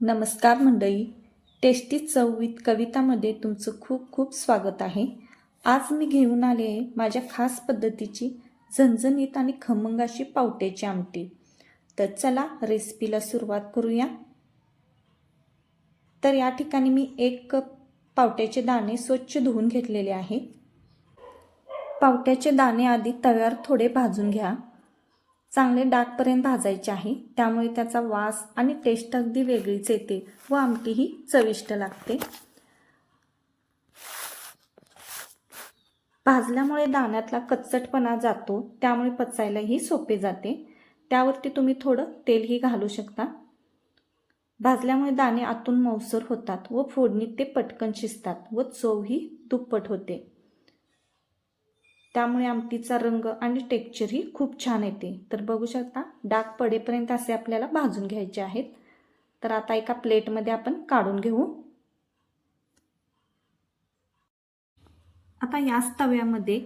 नमस्कार मंडळी. टेस्टी चववीत कवितामध्ये तुमचं खूप खूप स्वागत आहे. आज मी घेऊन आले आहे माझ्या खास पद्धतीची झणझणीत आणि खमंगाशी पावट्याची आमटी. तर चला रेसिपीला सुरुवात करूया. तर या ठिकाणी मी एक कप पावट्याचे दाणे स्वच्छ धुवून घेतलेले आहे. पावट्याचे दाणे आधी तव्यावर थोडे भाजून घ्या. चांगले डागपर्यंत भाजायचे आहे. त्यामुळे त्याचा वास आणि टेस्ट अगदी वेगळीच येते व आमटीही चविष्ट लागते. भाजल्यामुळे दाण्यातला कच्चटपणा जातो त्यामुळे पचायलाही सोपे जाते. त्यावरती तुम्ही थोडं तेलही घालू शकता. भाजल्यामुळे दाणे आतून मौसर होतात व फोडणीत ते पटकन शिजतात व चवही दुप्पट होते. त्यामुळे आमटीचा रंग आणि टेक्चरही खूप छान येते. तर बघू शकता डाग पडेपर्यंत असे आपल्याला भाजून घ्यायचे आहेत. तर आता एका प्लेटमध्ये आपण काढून घेऊ. आता याच तव्यामध्ये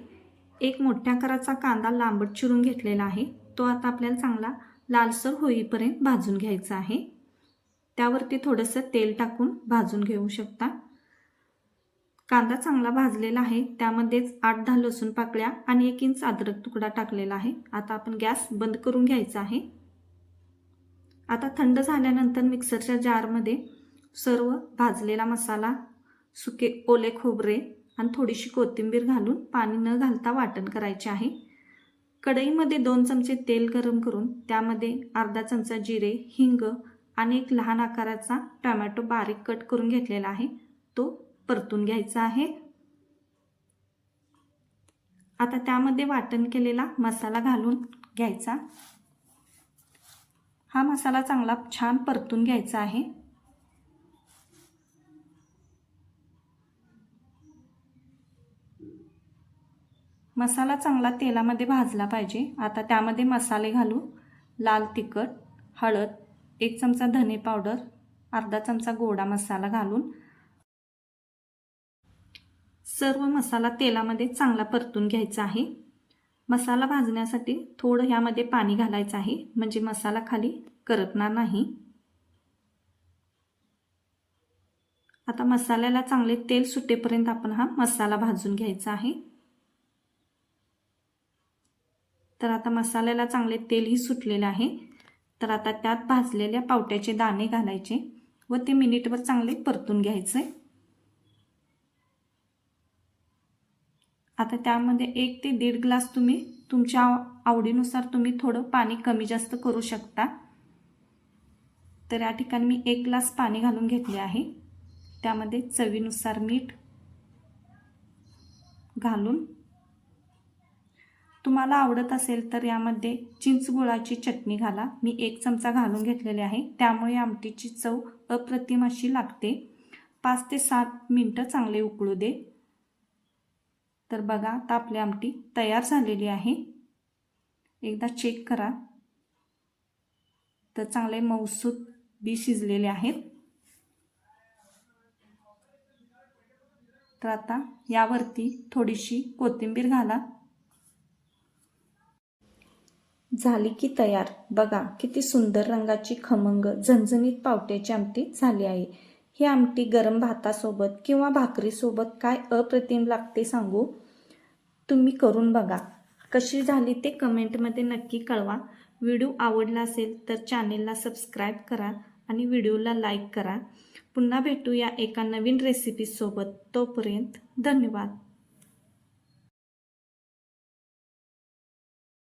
एक मोठ्या आकाराचा कांदा लांबट चिरून घेतलेला आहे. तो आता आपल्याला चांगला लालसर होईपर्यंत भाजून घ्यायचा आहे. त्यावरती थोडंसं तेल टाकून भाजून घेऊ शकता. कांदा चांगला भाजलेला आहे. त्यामध्येच आठ दहा लसूण पाकळ्या आणि एक इंच अद्रक तुकडा टाकलेला आहे. आता आपण गॅस बंद करून घ्यायचा आहे. आता थंड झाल्यानंतर मिक्सरच्या जारमध्ये सर्व भाजलेला मसाला सुके ओले खोबरे आणि थोडीशी कोथिंबीर घालून पाणी न घालता वाटण करायचे आहे. कढईमध्ये दोन चमचे तेल गरम करून त्यामध्ये अर्धा चमचा जिरे हिंग आणि एक लहान आकाराचा टोमॅटो बारीक कट करून घेतलेला आहे. तो परतून घ्यायचा आहे. आता त्यामध्ये वाटण केलेला मसाला घालून घ्यायचा. हा मसाला चांगला छान परतून घ्यायचा आहे. मसाला चांगला तेलामध्ये भाजला पाहिजे. आता त्यामध्ये मसाले घालू लाल तिखट हळद एक चमचा धने पावडर अर्धा चमचा गोडा मसाला घालून सर्व मसाला तेलामध्ये चांगला परतून घ्यायचा आहे. मसाला भाजण्यासाठी थोडं ह्यामध्ये पाणी घालायचं आहे. म्हणजे मसाला खाली करपणार नाही. आता मसाल्याला चांगले तेल सुटेपर्यंत आपण हा मसाला भाजून घ्यायचा आहे. तर आता मसाल्याला चांगले तेलही सुटलेले आहे. तर आता त्यात भाजलेल्या पावट्याचे दाणे घालायचे व ते मिनिटभर चांगले परतून घ्यायचे. आता त्यामध्ये एक ते दीड ग्लास तुम्ही तुमच्या आवडीनुसार तुम्ही थोडं पाणी कमी जास्त करू शकता. तर या ठिकाणी मी एक ग्लास पाणी घालून घेतले आहे. त्यामध्ये चवीनुसार मीठ घालून. तुम्हाला आवडत असेल तर यामध्ये चिंचगुळाची चटणी घाला. मी एक चमचा घालून घेतलेले आहे. त्यामुळे आमटीची चव अप्रतिम अशी लागते. पाच ते सात मिनटं चांगले उकळू दे. तर बघा आता आपली आमटी तयार झालेली आहे. एकदा चेक करा. तर चांगले मऊसूत बी शिजलेले आहेत. तर आता यावरती थोडीशी कोथिंबीर घाला. झाली की तयार. बघा किती सुंदर रंगाची खमंग झणझणीत पावट्याची आमटी झाली आहे. ही आमटी गरम भातासोबत किंवा भाकरीसोबत काय अप्रतिम लागते सांगू? तुम्ही करून बघा. कशी झाली ते कमेंटमध्ये नक्की कळवा. व्हिडिओ आवडला असेल तर चॅनेलला सबस्क्राईब करा आणि व्हिडिओला लाईक करा. पुन्हा भेटूया एका नवीन रेसिपीसोबत तोपर्यंत धन्यवाद.